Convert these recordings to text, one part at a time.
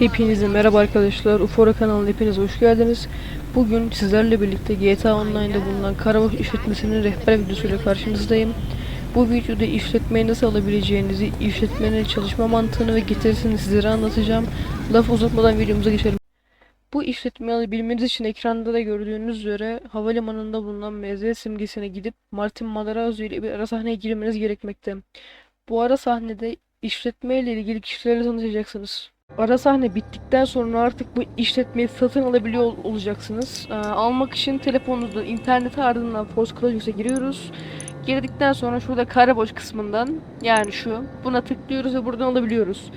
Hepinize merhaba arkadaşlar. Ufora kanalına hepiniz hoş geldiniz. Bugün sizlerle birlikte GTA Online'da bulunan Karabaş işletmesinin rehber videosuyla karşınızdayım. Bu videoda işletmeyi nasıl alabileceğinizi, işletmenin çalışma mantığını ve getirisini sizlere anlatacağım. Laf uzatmadan videomuza geçelim. Bu işletmeyi alabilmeniz için ekranda da gördüğünüz üzere havalimanında bulunan MZ simgesine gidip Martin Madarazzo ile bir ara sahneye girmeniz gerekmekte. Bu ara sahnede işletme ile ilgili kişilerle tanışacaksınız. Ara sahne bittikten sonra artık bu işletmeyi satın alabiliyor ol- olacaksınız. Ee, almak için telefonunuzda internete ardından Force Classics'e giriyoruz. Girdikten sonra şurada karaboş kısmından yani şu buna tıklıyoruz ve buradan alabiliyoruz.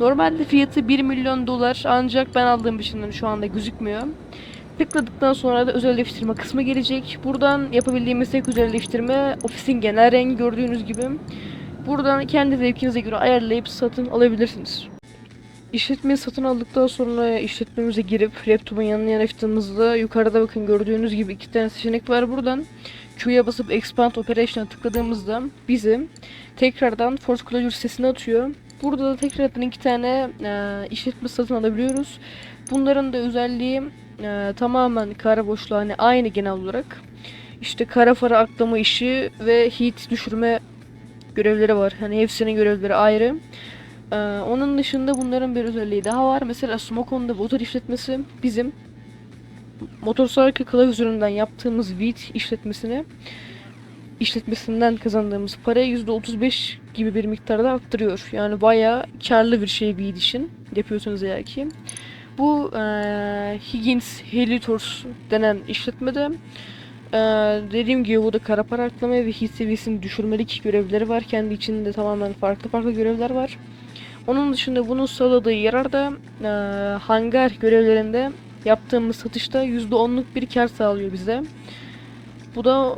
Normalde fiyatı 1 milyon dolar ancak ben aldığım için şu anda gözükmüyor. Tıkladıktan sonra da özelleştirme kısmı gelecek. Buradan yapabildiğimiz tek özelleştirme ofisin genel rengi gördüğünüz gibi. Buradan kendi zevkinize göre ayarlayıp satın alabilirsiniz. İşletmeyi satın aldıktan sonra işletmemize girip laptopun yanına yanaştığımızda yukarıda bakın gördüğünüz gibi iki tane seçenek var buradan. Q'ya basıp Expand Operation'a tıkladığımızda bizi tekrardan Force Closure sitesine atıyor. Burada da tekrardan iki tane e, işletme satın alabiliyoruz. Bunların da özelliği e, tamamen kara boşluğu hani aynı genel olarak. İşte kara para aklama işi ve heat düşürme görevleri var. Hani hepsinin görevleri ayrı. Ee, onun dışında bunların bir özelliği daha var. Mesela Smokon'da motor işletmesi bizim motorcycle kılavuzundan yaptığımız Vit işletmesine işletmesinden kazandığımız parayı %35 gibi bir miktarda arttırıyor. Yani bayağı karlı bir şey Vit için yapıyorsanız eğer ki. Bu eee, Higgins Helitors denen işletmede eee, dediğim gibi bu da kara para aklama ve his seviyesini düşürmelik görevleri var. Kendi içinde tamamen farklı farklı görevler var. Onun dışında bunun sağladığı yarar da eee, hangar görevlerinde yaptığımız satışta %10'luk bir kar sağlıyor bize. Bu da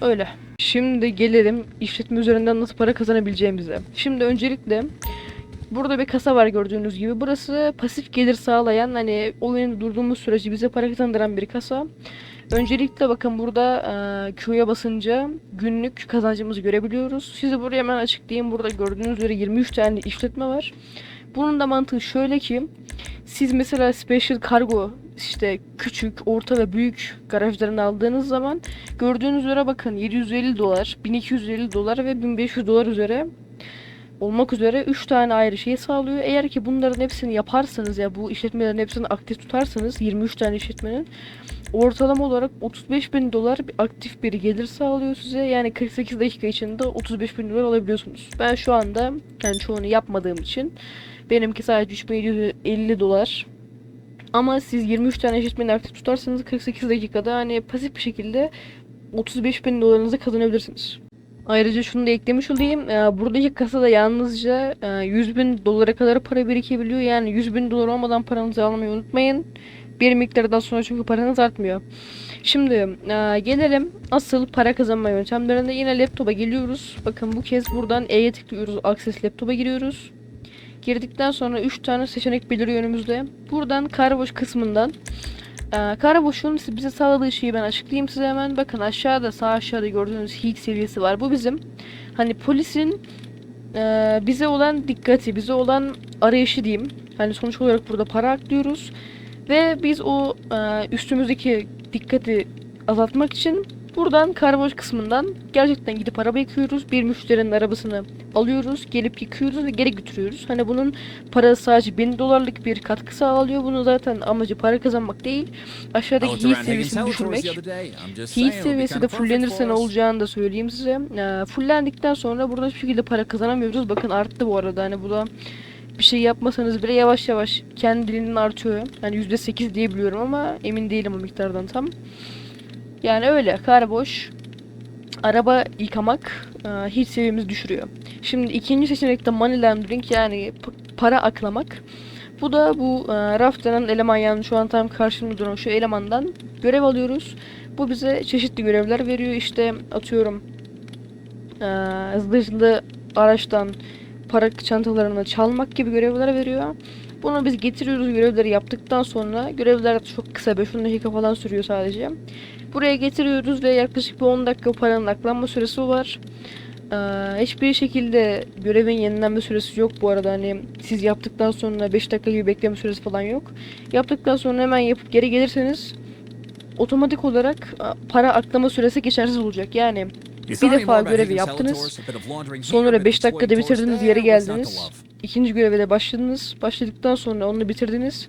öyle. Şimdi gelelim işletme üzerinden nasıl para kazanabileceğimize. Şimdi öncelikle burada bir kasa var gördüğünüz gibi. Burası pasif gelir sağlayan hani oyunda durduğumuz sürece bize para kazandıran bir kasa. Öncelikle bakın burada eee, Q'ya basınca günlük kazancımızı görebiliyoruz. Size buraya hemen açıklayayım. Burada gördüğünüz üzere 23 tane işletme var. Bunun da mantığı şöyle ki siz mesela special kargo işte küçük, orta ve büyük garajlarını aldığınız zaman gördüğünüz üzere bakın 750 dolar, 1250 dolar ve 1500 dolar üzere olmak üzere 3 tane ayrı şey sağlıyor. Eğer ki bunların hepsini yaparsanız ya bu işletmelerin hepsini aktif tutarsanız 23 tane işletmenin ortalama olarak 35 bin dolar aktif bir gelir sağlıyor size. Yani 48 dakika içinde 35 bin dolar alabiliyorsunuz. Ben şu anda yani çoğunu yapmadığım için benimki sadece 3750 dolar. Ama siz 23 tane işletmeni aktif tutarsanız 48 dakikada hani pasif bir şekilde 35 bin dolarınızı kazanabilirsiniz. Ayrıca şunu da eklemiş olayım. Ee, buradaki kasada yalnızca e, 100 bin dolara kadar para birikebiliyor. Yani 100 bin dolar olmadan paranızı almayı unutmayın. Bir miktardan sonra çünkü paranız artmıyor. Şimdi e, gelelim asıl para kazanma yöntemlerine. Yine laptopa geliyoruz. Bakın bu kez buradan E'ye tıklıyoruz. Access laptopa giriyoruz. Girdikten sonra 3 tane seçenek beliriyor önümüzde. Buradan Carwash kısmından ee, bize sağladığı şeyi ben açıklayayım size hemen. Bakın aşağıda sağ aşağıda gördüğünüz heat seviyesi var. Bu bizim hani polisin e, bize olan dikkati, bize olan arayışı diyeyim. Hani sonuç olarak burada para aklıyoruz. Ve biz o e, üstümüzdeki dikkati azaltmak için buradan karboş kısmından gerçekten gidip araba yıkıyoruz. Bir müşterinin arabasını alıyoruz, gelip yıkıyoruz ve geri götürüyoruz. Hani bunun parası sadece 1000 dolarlık bir katkı sağlıyor. Bunun zaten amacı para kazanmak değil. Aşağıdaki heat seviyesini düşürmek. Heat seviyesi de fullenirse ne olacağını da söyleyeyim size. Ee, fullendikten sonra burada hiçbir şekilde para kazanamıyoruz. Bakın arttı bu arada. Hani bu da bir şey yapmasanız bile yavaş yavaş kendiliğinden artıyor. Yani %8 diye biliyorum ama emin değilim o miktardan tam. Yani öyle. Kar boş. Araba yıkamak e, heat seviyemizi düşürüyor. Şimdi ikinci seçenekte money laundering yani para aklamak. Bu da bu e, raf eleman yani şu an tam karşımda duran şu elemandan görev alıyoruz. Bu bize çeşitli görevler veriyor. İşte atıyorum e, hızlı hızlı araçtan para çantalarını çalmak gibi görevler veriyor. Bunu biz getiriyoruz görevleri yaptıktan sonra görevler çok kısa 5-10 dakika falan sürüyor sadece. Buraya getiriyoruz ve yaklaşık bir 10 dakika paranın aklanma süresi var. Ee, hiçbir şekilde görevin yenilenme süresi yok bu arada hani siz yaptıktan sonra 5 dakika gibi bekleme süresi falan yok. Yaptıktan sonra hemen yapıp geri gelirseniz otomatik olarak para aklama süresi geçersiz olacak. Yani Bir defa görevi yaptınız, sonra 5 dakikada bitirdiniz geri geldiniz. İkinci göreve de başladınız. Başladıktan sonra onu bitirdiniz.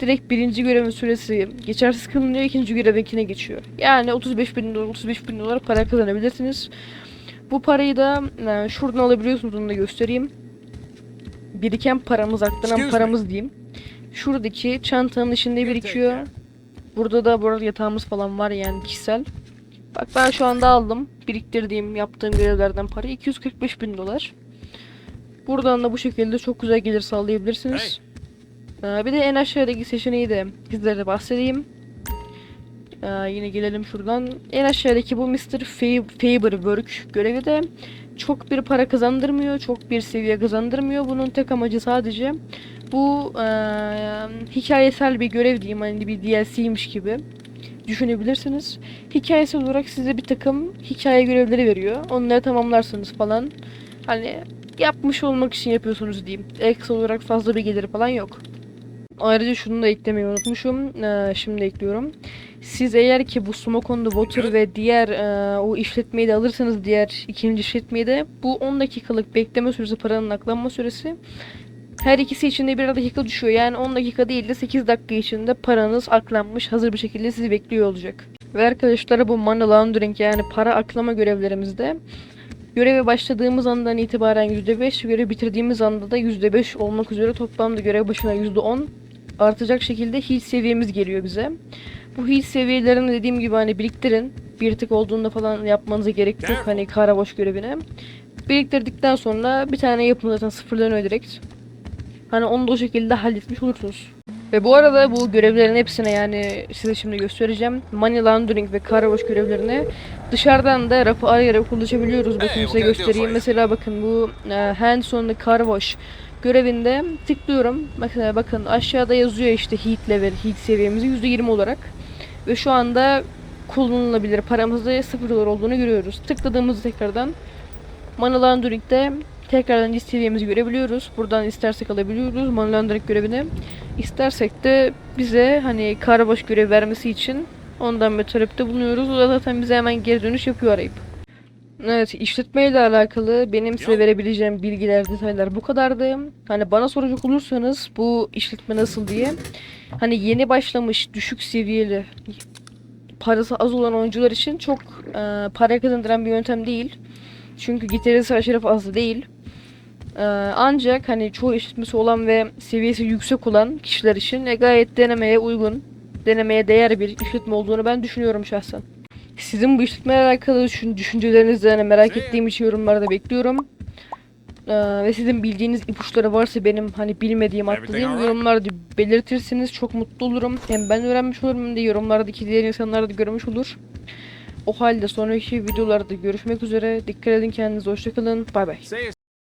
Direkt birinci görevin süresi geçersiz kılınıyor. ikinci görevinkine geçiyor. Yani 35 bin dolar, 35 bin dolar para kazanabilirsiniz. Bu parayı da e, şuradan alabiliyorsunuz onu da göstereyim. Biriken paramız, aklanan paramız diyeyim. Şuradaki çantanın içinde birikiyor. Burada da burada yatağımız falan var yani kişisel. Bak ben şu anda aldım. Biriktirdiğim, yaptığım görevlerden parayı 245 bin dolar. Buradan da bu şekilde çok güzel gelir sağlayabilirsiniz. Ee, bir de en aşağıdaki seçeneği de sizlere bahsedeyim. Ee, yine gelelim şuradan. En aşağıdaki bu Mr. Fa- Faber Work görevi de çok bir para kazandırmıyor, çok bir seviye kazandırmıyor. Bunun tek amacı sadece bu eee, hikayesel bir görev diyeyim hani bir DLC'ymiş gibi düşünebilirsiniz. Hikayesel olarak size bir takım hikaye görevleri veriyor. Onları tamamlarsınız falan. Hani yapmış olmak için yapıyorsunuz diyeyim. Ekstra olarak fazla bir geliri falan yok. Ayrıca şunu da eklemeyi unutmuşum. Ee, şimdi ekliyorum. Siz eğer ki bu Smoke on the Water ve diğer e, o işletmeyi de alırsanız diğer ikinci işletmeyi de bu 10 dakikalık bekleme süresi paranın aklanma süresi her ikisi içinde bir dakika düşüyor. Yani 10 dakika değil de 8 dakika içinde paranız aklanmış hazır bir şekilde sizi bekliyor olacak. Ve arkadaşlar bu money laundering yani para aklama görevlerimizde göreve başladığımız andan itibaren %5, görev bitirdiğimiz anda da %5 olmak üzere toplamda görev başına %10 artacak şekilde heal seviyemiz geliyor bize. Bu heal seviyelerini dediğim gibi hani biriktirin. Bir tık olduğunda falan yapmanıza gerek yok hani karaboş görevine. Biriktirdikten sonra bir tane yapın zaten sıfırlanıyor direkt. Hani onu da o şekilde halletmiş olursunuz. Ve bu arada bu görevlerin hepsine yani size şimdi göstereceğim. Money laundering ve karaboş görevlerine dışarıdan da rafı arayarak ulaşabiliyoruz. Bakın Hey, size göstereyim. Mesela bakın bu e, hands on the car wash görevinde tıklıyorum. Mesela bakın aşağıda yazıyor işte heat level, heat seviyemizi %20 olarak. Ve şu anda kullanılabilir paramızda 0 dolar olduğunu görüyoruz. Tıkladığımızda tekrardan Money Laundering'de tekrardan list seviyemizi görebiliyoruz. Buradan istersek alabiliyoruz Money Laundering görevini. İstersek de bize hani karabaş görev vermesi için ondan bir talepte bulunuyoruz. O da zaten bize hemen geri dönüş yapıyor arayıp. Evet işletmeyle alakalı benim size verebileceğim bilgiler, detaylar bu kadardı. Hani bana soracak olursanız bu işletme nasıl diye. Hani yeni başlamış düşük seviyeli parası az olan oyuncular için çok e, para kazandıran bir yöntem değil. Çünkü getirisi aşırı fazla değil. Ee, ancak hani çoğu işletmesi olan ve seviyesi yüksek olan kişiler için e, gayet denemeye uygun, denemeye değer bir işletme olduğunu ben düşünüyorum şahsen. Sizin bu işletmeyle alakalı düşün, düşüncelerinizi hani merak ettiğim için yorumlarda bekliyorum. Ee, ve sizin bildiğiniz ipuçları varsa benim hani bilmediğim atladığım yorumlarda belirtirseniz çok mutlu olurum. Hem ben öğrenmiş olurum hem de yorumlardaki diğer insanlar da görmüş olur. O halde sonraki videolarda görüşmek üzere. Dikkat edin kendinize. Hoşçakalın. Bay bay.